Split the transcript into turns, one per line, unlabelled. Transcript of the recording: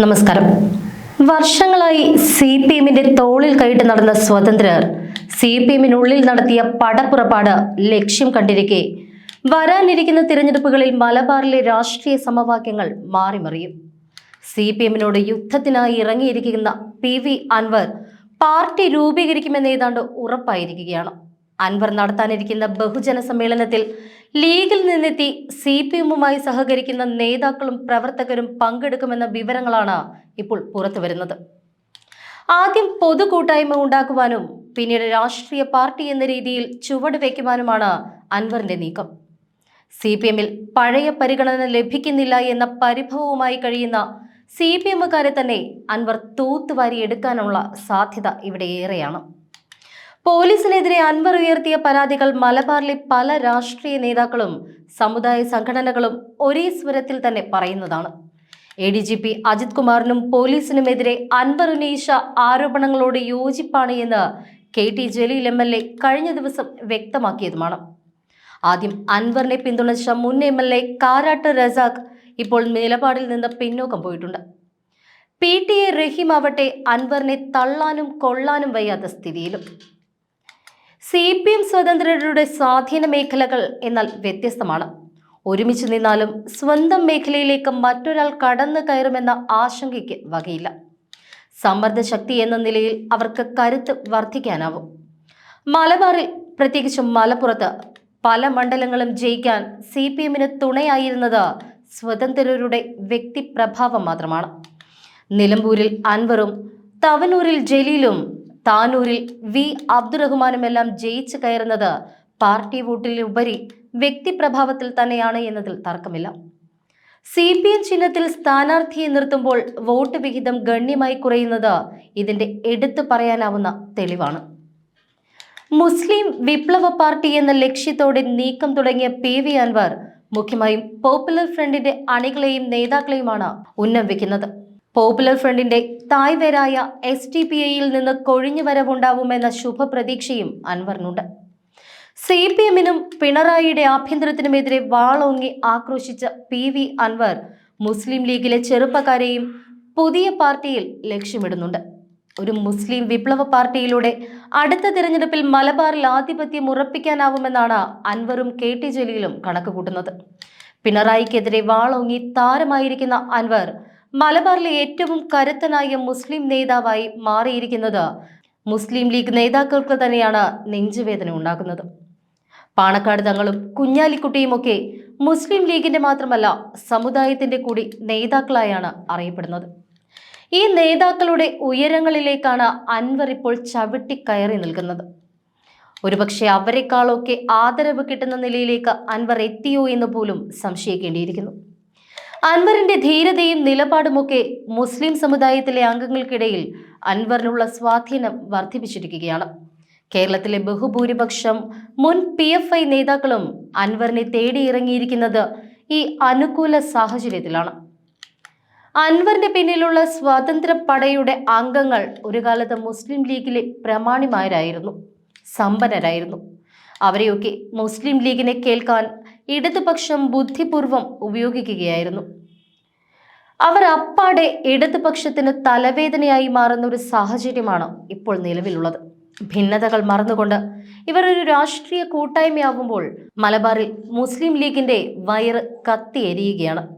നമസ്കാരം. വർഷങ്ങളായി C P എമ്മിന്റെ തോളിൽ കൈയിട്ട് നടന്ന സ്വതന്ത്രർ സി പി എമ്മിനുള്ളിൽ നടത്തിയ പടപ്പുറപ്പാട് ലക്ഷ്യം കണ്ടിരിക്കെ. വരാനിരിക്കുന്ന തിരഞ്ഞെടുപ്പുകളിൽ മലബാറിലെ രാഷ്ട്രീയ സമവാക്യങ്ങൾ മാറിമറിയും. സി പി എമ്മിനോട് യുദ്ധത്തിനായി ഇറങ്ങിയിരിക്കുന്ന പി വി അൻവർ പാർട്ടി രൂപീകരിക്കുമെന്ന് ഏതാണ്ട് ഉറപ്പായിരിക്കുകയാണ്. അൻവർ നടത്താനിരിക്കുന്ന ബഹുജന സമ്മേളനത്തിൽ ലീഗിൽ നിന്നെത്തി സി പി എമ്മുമായി സഹകരിക്കുന്ന നേതാക്കളും പ്രവർത്തകരും പങ്കെടുക്കുമെന്ന വിവരങ്ങളാണ് ഇപ്പോൾ പുറത്തു വരുന്നത്. ആദ്യം പൊതുകൂട്ടായ്മ ഉണ്ടാക്കുവാനും പിന്നീട് രാഷ്ട്രീയ പാർട്ടി എന്ന രീതിയിൽ ചുവട് വയ്ക്കുവാനുമാണ് അൻവറിന്റെ നീക്കം. സി പി എമ്മിൽ പഴയ പരിഗണന ലഭിക്കുന്നില്ല എന്ന പരിഭവവുമായി കഴിയുന്ന സി പി എമ്മുകാരെ തന്നെ അൻവർ തൂത്തുവാരി എടുക്കാനുള്ള സാധ്യത ഇവിടെ ഏറെയാണ്. പോലീസിനെതിരെ അൻവർ ഉയർത്തിയ പരാതികൾ മലബാറിലെ പല രാഷ്ട്രീയ നേതാക്കളും സമുദായ സംഘടനകളും ഒരേ സ്വരത്തിൽ തന്നെ പറയുന്നതാണ്. A D G P Ajith കുമാറിനും പോലീസിനുമെതിരെ അൻവർ ഉന്നയിച്ച ആരോപണങ്ങളോട് യോജിപ്പാണ് എന്ന് K T Jaleel M L A കഴിഞ്ഞ ദിവസം വ്യക്തമാക്കിയതുമാണ്. ആദ്യം അൻവറിനെ പിന്തുണച്ച മുൻ M L A Karat Razak ഇപ്പോൾ നിലപാടിൽ നിന്ന് പിന്നോക്കം പോയിട്ടുണ്ട്. പി ടി എ റഹീം ആവട്ടെ അൻവറിനെ തള്ളാനും കൊള്ളാനും വയ്യാത്ത സ്ഥിതിയിലും. സി പി എം സ്വതന്ത്രരുടെ സ്വാധീന മേഖലകൾ എന്നാൽ വ്യത്യസ്തമാണ്. ഒരുമിച്ച് നിന്നാലും സ്വന്തം മേഖലയിലേക്ക് മറ്റൊരാൾ കടന്നു കയറുമെന്ന ആശങ്കയ്ക്ക് വകയില്ല. സമ്മർദ്ദ ശക്തി എന്ന നിലയിൽ അവർക്ക് കരുത്ത് വർദ്ധിക്കാനാവും. മലബാറിൽ പ്രത്യേകിച്ചും മലപ്പുറത്ത് പല മണ്ഡലങ്ങളും ജയിക്കാൻ സി പി എമ്മിന് തുണയായിരുന്നത് സ്വതന്ത്രരുടെ വ്യക്തിപ്രഭാവം മാത്രമാണ്. നിലമ്പൂരിൽ അൻവറും തവനൂരിൽ ജലീലും താനൂരിൽ വി അബ്ദുറഹ്മാനുമെല്ലാം ജയിച്ചു കയറുന്നത് പാർട്ടി വോട്ടിലുപരി വ്യക്തിപ്രഭാവത്തിൽ തന്നെയാണ് എന്നതിൽ തർക്കമില്ല. സി പി എം ചിഹ്നത്തിൽ സ്ഥാനാർത്ഥിയെ നിർത്തുമ്പോൾ വോട്ട് വിഹിതം ഗണ്യമായി കുറയുന്നത് ഇതിന്റെ എടുത്തു പറയാനാവുന്ന തെളിവാണ്. മുസ്ലിം വിപ്ലവ പാർട്ടി എന്ന ലക്ഷ്യത്തോടെ നീക്കം തുടങ്ങിയ പി വി അൻവർ മുഖ്യമായും പോപ്പുലർ ഫ്രണ്ടിന്റെ അണികളെയും നേതാക്കളെയുമാണ് ഉന്നം വെക്കുന്നത്. പോപ്പുലർ ഫ്രണ്ടിന്റെ തായ്വേരായ എസ് ടി പി ഐയിൽ നിന്ന് കൊഴിഞ്ഞു വരവുണ്ടാവുമെന്ന ശുഭപ്രതീക്ഷയും അൻവറിനുണ്ട്. സി പി എമ്മിനും പിണറായിയുടെ ആഭ്യന്തരത്തിനുമെതിരെ വാളോങ്ങി ആക്രോശിച്ച പി വി അൻവർ മുസ്ലിം ലീഗിലെ ചെറുപ്പക്കാരെയും പുതിയ പാർട്ടിയിൽ ലക്ഷ്യമിടുന്നുണ്ട്. ഒരു മുസ്ലിം വിപ്ലവ പാർട്ടിയിലൂടെ അടുത്ത തിരഞ്ഞെടുപ്പിൽ മലബാറിൽ ആധിപത്യം ഉറപ്പിക്കാനാവുമെന്നാണ് അൻവറും കെ ടി ജലീലും കണക്കുകൂട്ടുന്നത്. പിണറായിക്കെതിരെ വാളോങ്ങി താരമായിരിക്കുന്ന അൻവർ മലബാറിലെ ഏറ്റവും കരുത്തനായ മുസ്ലിം നേതാവായി മാറിയിരിക്കുന്നത് മുസ്ലിം ലീഗ് നേതാക്കൾക്ക് തന്നെയാണ് നെഞ്ചുവേദന ഉണ്ടാക്കുന്നത്. പാണക്കാട് തങ്ങളും കുഞ്ഞാലിക്കുട്ടിയുമൊക്കെ മുസ്ലിം ലീഗിന്റെ മാത്രമല്ല സമുദായത്തിന്റെ കൂടി നേതാക്കളായാണ് അറിയപ്പെടുന്നത്. ഈ നേതാക്കളുടെ ഉയരങ്ങളിലേക്കാണ് അൻവർ ഇപ്പോൾ ചവിട്ടി കയറി നിൽക്കുന്നത്. ഒരുപക്ഷെ അവരെക്കാളൊക്കെ ആദരവ് കിട്ടുന്ന നിലയിലേക്ക് അൻവർ എത്തിയോ എന്ന് പോലും സംശയിക്കേണ്ടിയിരിക്കുന്നു. അൻവറിന്റെ ധീരതയും നിലപാടുമൊക്കെ മുസ്ലിം സമുദായത്തിലെ അംഗങ്ങൾക്കിടയിൽ അൻവറിനുള്ള സ്വാധീനം വർദ്ധിപ്പിച്ചിരിക്കുകയാണ്. കേരളത്തിലെ ബഹുഭൂരിപക്ഷം മുൻ പി എഫ് ഐ നേതാക്കളും അൻവറിനെ തേടിയിറങ്ങിയിരിക്കുന്നത് ഈ അനുകൂല സാഹചര്യത്തിലാണ്. അൻവറിന്റെ പിന്നിലുള്ള സ്വാതന്ത്ര്യ പടയുടെ അംഗങ്ങൾ ഒരു കാലത്ത് മുസ്ലിം ലീഗിലെ പ്രമാണിമാരായിരുന്നു സമ്പന്നരായിരുന്നു. അവരെയൊക്കെ മുസ്ലിം ലീഗിനെ കേൾക്കാൻ ഇടതുപക്ഷം ബുദ്ധിപൂർവം ഉപയോഗിക്കുകയായിരുന്നു. അവർ അപ്പാടെ ഇടതുപക്ഷത്തിന് തലവേദനയായി മാറുന്ന ഒരു സാഹചര്യമാണ് ഇപ്പോൾ നിലവിലുള്ളത്. ഭിന്നതകൾ മറന്നുകൊണ്ട് ഇവർ ഒരു രാഷ്ട്രീയ കൂട്ടായ്മയാവുമ്പോൾ മലബാറിൽ മുസ്ലിം ലീഗിന്റെ വയറ് കത്തിയെരിയുകയാണ്.